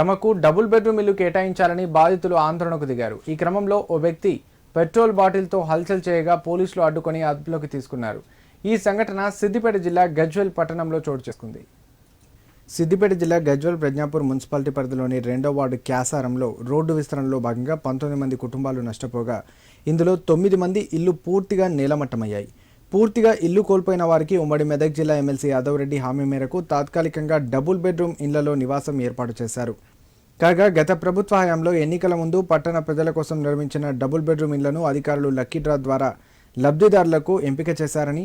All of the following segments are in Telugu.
తమకు డబుల్ బెడ్రూమ్ ఇల్లు కేటాయించాలని బాధితులు ఆందోళనకు దిగారు. ఈ క్రమంలో ఓ వ్యక్తి పెట్రోల్ బాటిల్తో హల్చల్ చేయగా పోలీసులు అడ్డుకొని అదుపులోకి తీసుకున్నారు. ఈ సంఘటన సిద్దిపేట జిల్లా గజ్వెల్ పట్టణంలో చోటు చేసుకుంది. సిద్దిపేట జిల్లా గజ్వల్ ప్రజ్ఞాపూర్ మున్సిపాలిటీ పరిధిలోని రెండో వార్డు క్యాసారంలో రోడ్డు విస్తరణలో భాగంగా పంతొమ్మిది మంది కుటుంబాలు నష్టపోగా ఇందులో తొమ్మిది మంది ఇల్లు పూర్తిగా నేలమట్టమయ్యాయి. పూర్తిగా ఇల్లు కోల్పోయిన వారికి ఉమ్మడి మెదక్ జిల్లా ఎమ్మెల్సీ యాదవ్ రెడ్డి హామీ మేరకు తాత్కాలికంగా డబుల్ బెడ్రూమ్ ఇళ్ళలో నివాసం ఏర్పాటు చేశారు. కాగా గత ప్రభుత్వ హయాంలో ఎన్నికల ముందు పట్టణ ప్రజల కోసం నిర్మించిన డబుల్ బెడ్రూమ్ ఇళ్ళను అధికారులు లక్కీ డ్రా ద్వారా లబ్ధిదారులకు ఎంపిక చేశారని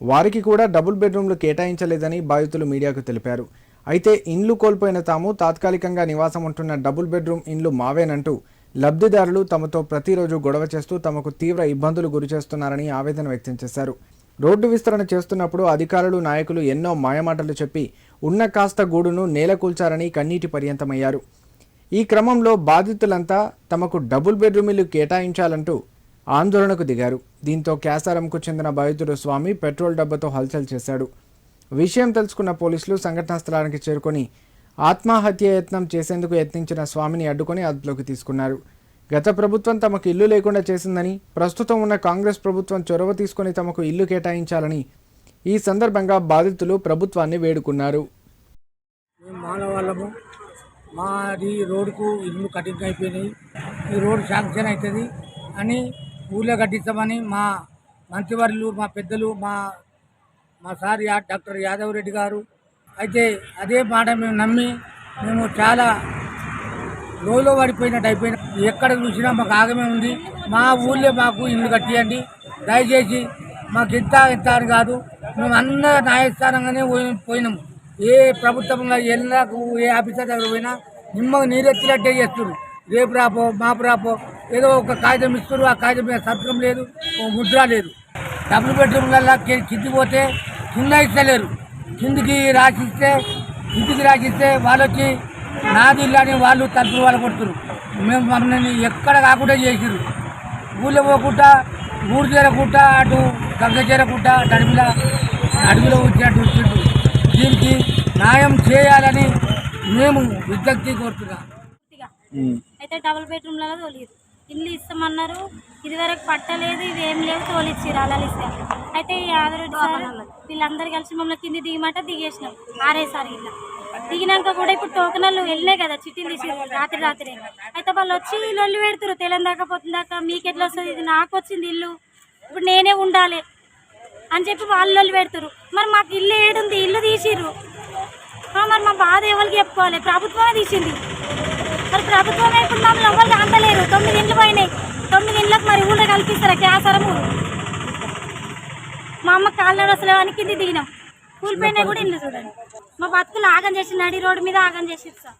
వారికి కూడా డబుల్ బెడ్రూమ్లు కేటాయించలేదని బాధితులు మీడియాకు తెలిపారు. అయితే ఇండ్లు కోల్పోయిన తాము తాత్కాలికంగా నివాసం ఉంటున్న డబుల్ బెడ్రూమ్ ఇండ్లు మావేనంటూ లబ్ధిదారులు తమతో ప్రతిరోజు గొడవ చేస్తూ తమకు తీవ్ర ఇబ్బందులు గురిచేస్తున్నారని ఆవేదన వ్యక్తం చేశారు. రోడ్డు విస్తరణ చేస్తున్నప్పుడు అధికారులు నాయకులు ఎన్నో మాయమాటలు చెప్పి ఉన్న కాస్త గూడును నేలకూల్చారని కన్నీటి పర్యంతమయ్యారు. ఈ క్రమంలో బాధితులంతా తమకు డబుల్ బెడ్రూమ్లు కేటాయించాలంటూ ఆందోళనకు దిగారు. దీంతో క్యాసారంకు చెందిన బాధితుడు స్వామి పెట్రోల్ డబ్బాతో హల్చల్ చేశాడు. విషయం తెలుసుకున్న పోలీసులు సంఘటనా స్థలానికి చేరుకొని ఆత్మహత్య యత్నం చేసేందుకు యత్నించిన స్వామిని అడ్డుకొని అదుపులోకి తీసుకున్నారు. గత ప్రభుత్వం తమకు ఇల్లు లేకుండా చేసిందని ప్రస్తుతం ఉన్న కాంగ్రెస్ ప్రభుత్వం చొరవ తీసుకొని తమకు ఇల్లు కేటాయించాలని ఈ సందర్భంగా బాధితులు ప్రభుత్వాన్ని వేడుకున్నారు. మాది రోడ్డుకు ఇల్లు కటింగ్ అయిపోయినాయి. ఈ రోడ్డు శాంక్షన్ అవుతుంది అని ఊళ్ళో కట్టిస్తామని మా మంత్రివర్యులు మా పెద్దలు మా మా సార్ డాక్టర్ యాదవ్ రెడ్డి గారు. అయితే అదే మాట మేము నమ్మి మేము చాలా లోలో పడిపోయినట్టు అయిపోయిన. ఎక్కడ చూసినా మాకు ఆగమే ఉంది. మా ఊళ్ళో మాకు ఇల్లు కట్టియండి. దయచేసి మాకు ఇంత ఇంత అని కాదు. మేము అందరూ న్యాయస్థానంగానే పోయి- పోయినాము ఏ ప్రభుత్వంలో ఎల్లకు ఏ ఆఫీసర్ దగ్గర పోయినా నిమ్మకు నీరెత్తినట్టే చేస్తున్నారు రేపు రాపో మాపు రాపో ఏదో ఒక కాగితం ఇస్తారు ఆ కాగితం మీద సంతకం లేదు ఓ ముద్ర లేదు. డబుల్ బెడ్రూమ్లలో కింది పోతే కింద ఇస్తలేరు. కిందికి రాసిస్తే కిందికి రాసిస్తే వాళ్ళొచ్చి నాది ఇల్లు అని వాళ్ళు తలుపులు వాళ్ళు కొడుతున్నారు మేము మమ్మల్ని ఎక్కడ కాకుండా చేసిరు ఊళ్ళో పోకుండా ఊరు చేరకుండా అటు గంగ చేరకుండా అడవిలో అడవిలో వచ్చినట్టు దీనికి న్యాయం చేయాలని మేము విజ్ఞప్తి కోరుతున్నాం. అయితే డబుల్ బెడ్రూమ్లలో తోలిరు. ఇల్లు ఇస్తామన్నారు. ఇదివరకు పట్టలేదు ఇది ఏం లేవు తోలిచ్చిరు అలా ఇస్తే అయితే ఈ ఆదరెడ్డి సార్ వీళ్ళందరూ కలిసి మమ్మల్ని కింది దిగమంటే దిగేసినాం. ఆరేసారి ఇలా దిగినాక కూడా ఇప్పుడు టోకనలు వెళ్ళినాయి కదా చిట్టీలు తీసి రాత్రి రాత్రి. అయితే వాళ్ళు వచ్చి ఇల్లు పెడుతురు తెలం దాకా పోతుంది దాకా మీకు ఎట్లా వస్తుంది? ఇది నాకు వచ్చింది ఇల్లు. ఇప్పుడు నేనే ఉండాలి అని చెప్పి వాళ్ళు పెడతారు మరి మాకు ఇల్లు ఏడుంది? ఇల్లు తీసిర్రు. మరి మా బాధ ఎవరికి చెప్పుకోవాలి? ప్రభుత్వమే తీసింది. మరి ప్రభుత్వమే ఇప్పుడు మమ్మల్ని ఎవరికి అందలేరు తొమ్మిది ఇండ్లు పోయినాయి. తొమ్మిది ఇండ్లకు మరి ఊళ్ళో కల్పిస్తారా? క్యాసరము మా అమ్మ కాళ్ళ అసలు అని కింది దిగినాం. కూలిపోయినా కూడా ఇండ్లు చూడండి. మా బతుకులు ఆగం చేసింది. అడి రోడ్డు మీద ఆగం చేసి సార్.